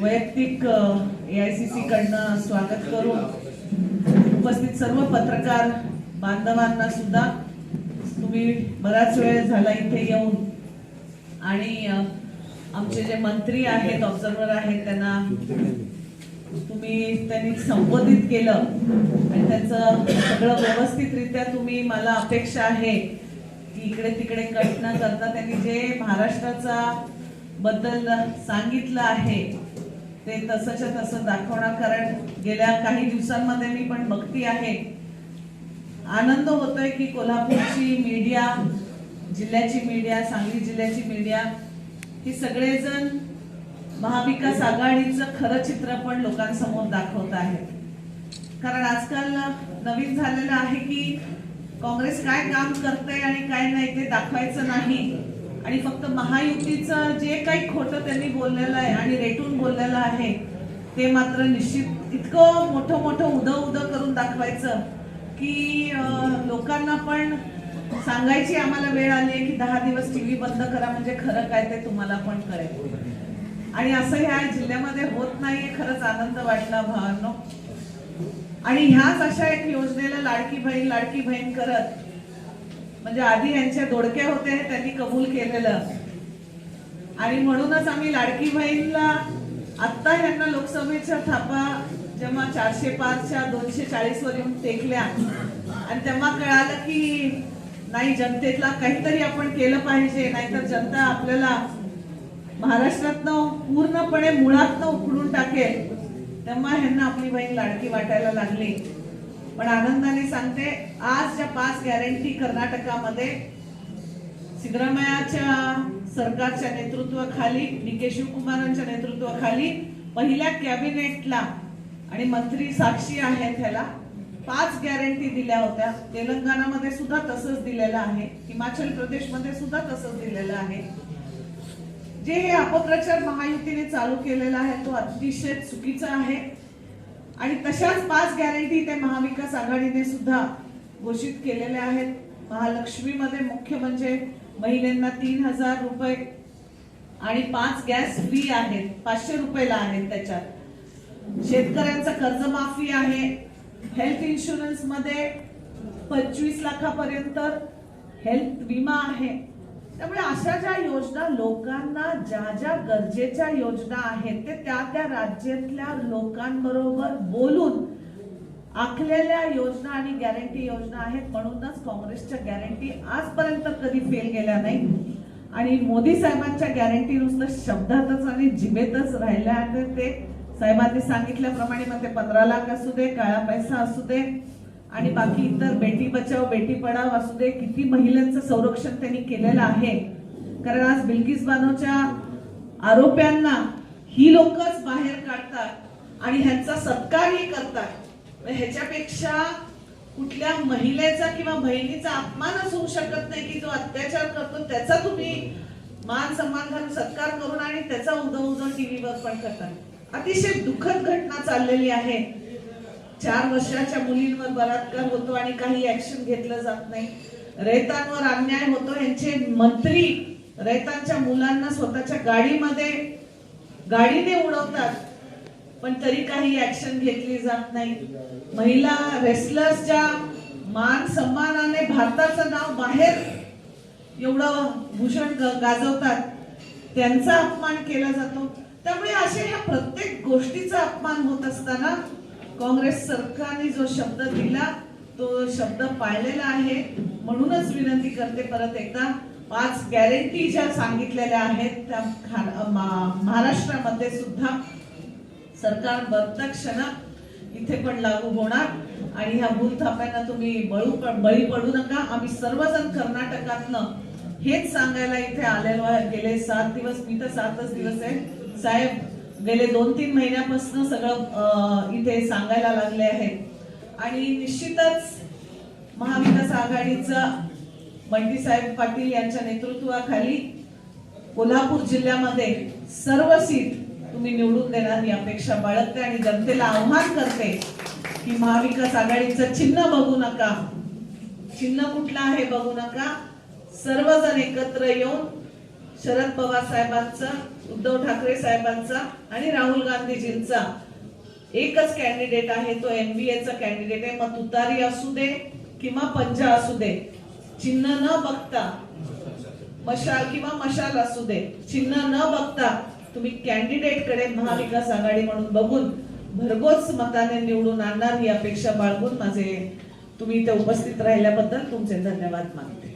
वैयक्तिक एआयसीसी कडनं स्वागत करून उपस्थित सर्व पत्रकार बांधवांना सुद्धा तुम्ही बराच वेळ झाला इथे येऊन. आणि आमचे जे मंत्री आहेत ऑब्झर्वर आहेत त्यांना तुम्ही त्यांनी संबोधित केलं. आणि त्याचं सगळं व्यवस्थितरित्या तुम्ही मला अपेक्षा आहे की इकडे तिकडे कट न करता त्यांनी जे महाराष्ट्राचा बद्दल सांगितलं आहे ते तसंच्या तसं दाखवणार कारण गेल्या काही दिवसांमध्ये मी पण बघती आहे. आनंद होतोय की कोल्हापूरची मीडिया जिल्ह्याची मीडिया सांगली जिल्ह्याची मीडिया ही सगळेजण महाविकास आघाडीचं खरं चित्र पण लोकांसमोर दाखवत आहेत. कारण आजकाल नवीन झालेलं आहे की काँग्रेस काय काम करते आणि काय नाही ते दाखवायचं नाही. आणि फक्त महायुतीचं जे काही खोटं त्यांनी बोललेलं आहे आणि रेटून बोललेलं आहे ते मात्र निश्चित इतकं मोठं मोठं उदं उदं करून दाखवायचं की लोकांना पण सांगायची आम्हाला वेळ आली आहे की दहा दिवस टीव्ही बंद करा म्हणजे खरं काय ते तुम्हाला पण कळेल. आणि असं ह्या जिल्ह्यामध्ये होत नाहीये खरंच आनंद वाटला भावांनो. आणि ह्याच अशा एक योजनेला लाडकी बहीण लाडकी बहीण करत म्हणजे आधी यांच्या दोडक्या होते हे त्यांनी कबूल केलेलं. आणि म्हणूनच आम्ही लाडकी बहीणला आत्ता ह्यांना लोकसभेच्या थापा जेव्हा चारशे पाचच्या दोनशे चाळीसवर येऊन टेकल्या आणि तेव्हा कळालं की नाही जनतेतला काहीतरी आपण केलं पाहिजे नाहीतर जनता आपल्याला महाराष्ट्रातनं पूर्णपणे मुळातनं उखडून टाकेल. तेव्हा ह्यांना आपली बहीण लाडकी वाटायला लागली. पण आनंदाने सांगते आज ज्या पाच गॅरंटी कर्नाटकामध्ये सिद्धरामयाच्या सरकारच्या नेतृत्वाखाली डी के शिवकुमारांच्या नेतृत्वाखाली पहिल्या कॅबिनेटला आणि मंत्री साक्षी आहेत ह्याला पाच गॅरंटी दिल्या होत्या. तेलंगणामध्ये सुद्धा तसंच दिलेलं आहे. हिमाचल प्रदेशमध्ये सुद्धा तसंच दिलेलं आहे. जे हे अपप्रचार महायुतीने चालू केलेला आहे तो अतिशय चुकीचा आहे. आणि तशाच पाच गॅरंटी ते महाविकास आघाडीने सुद्धा घोषित केलेल्या आहेत. महालक्ष्मीमध्ये मुख्य म्हणजे महिलांना तीन हजार रुपये आणि पाच गॅस फ्री आहेत. पाचशे रुपयाला आहेत त्याच्यात. शेतकऱ्यांचं कर्जमाफी आहे. हेल्थ इन्शुरन्समध्ये पंचवीस लाखापर्यंत हेल्थ विमा आहे. त्यामुळे अशा ज्या योजना लोकांना ज्या ज्या गरजेच्या योजना आहेत ते त्या त्या राज्यातल्या लोकांबरोबर बोलून आखलेल्या योजना आणि गॅरंटी योजना आहेत. म्हणूनच काँग्रेसच्या गॅरंटी आजपर्यंत कधी फेल गेल्या नाही. आणि मोदी साहेबांच्या गॅरंटी नुसतं शब्दातच आणि जिभेतच राहिल्या. ते साहेबांनी सांगितल्याप्रमाणे मग ते पंधरा लाख असू दे काळा पैसा असू दे आणि बाकी इतर बेटी बचाव बेटी पढाव असू दे किती महिलांचं संरक्षण त्यांनी केलेलं आहे. कारण आज बिल्किस बानोच्या आरोप्यांना ही लोकच बाहेर काढतात आणि ह्यांचा सत्कारही करतात. मग ह्याच्यापेक्षा कुठल्या महिलेचा किंवा बहिणीचा अपमानच होऊ शकत नाही की जो अत्याचार करतो त्याचा तुम्ही मान सन्मान घालून सत्कार करून आणि त्याचा उदो उदो टीव्हीवर पण करतात. अतिशय दुःखद घटना चाललेली आहे. चार वर्षाच्या मुलींवर बलात्कार होतो आणि काही ऍक्शन घेतलं जात नाही. रयतांवर अन्याय होतो. यांचे मंत्री रयतांच्या मुलांना स्वतःच्या गाडीमध्ये गाडीने उडवतात. पण तरी काही ऍक्शन घेतली जात नाही. महिला रेसलर्सच्या मान सन्मानाने भारताचं नाव बाहेर एवढं भूषण ग- गाजवतात. त्यांचा अपमान केला जातो. त्यामुळे अशा ह्या प्रत्येक गोष्टीचा अपमान होत असताना काँग्रेस सरकारने जो शब्द दिला तो शब्द पाळलेला आहे. म्हणूनच विनंती करते परत एकदा पाच गॅरंटी ज्या सांगितलेल्या आहेत त्या महाराष्ट्रामध्ये सुद्धा सरकार बदक्षण इथे पण लागू होणार. आणि ह्या भूलथाप्यांना तुम्ही बळू बळी पडू नका. आम्ही सर्वजण कर्नाटकातनं हेच सांगायला इथे आलेलो आहे. गेले सात दिवस मी तर सातच दिवस आहे. साहेब गेले दोन तीन महिन्यापासून सगळं इथे सांगायला लागले आहेत. आणि निश्चितच महाविकास आघाडीचा बंडीसाहेब पाटील यांच्या नेतृत्वाखाली कोल्हापूर जिल्ह्यामध्ये सर्व सीट तुम्ही निवडून देणार ही अपेक्षा बाळगते आणि जनतेला आव्हान करते की महाविकास आघाडीचं चिन्ह बघू नका. चिन्ह कुठलं आहे बघू नका. सर्वजण एकत्र येऊन शरद पवार साहेबांचा उद्धव ठाकरे साहेबांचा आणि राहुल गांधीजींचा. एकच कॅन्डिडेट आहे तो एमबीएचा कॅन्डिडेट आहे. मग तुतारी असू दे किंवा पंजा असू दे चिन्ह न बघता मशाल किंवा मशाल असू दे चिन्ह न बघता तुम्ही कॅन्डिडेटकडे महाविकास आघाडी म्हणून बघून भरघोस मताने निवडून आणणार ही अपेक्षा बाळगून माझे तुम्ही इथे उपस्थित राहिल्याबद्दल तुमचे धन्यवाद मानते.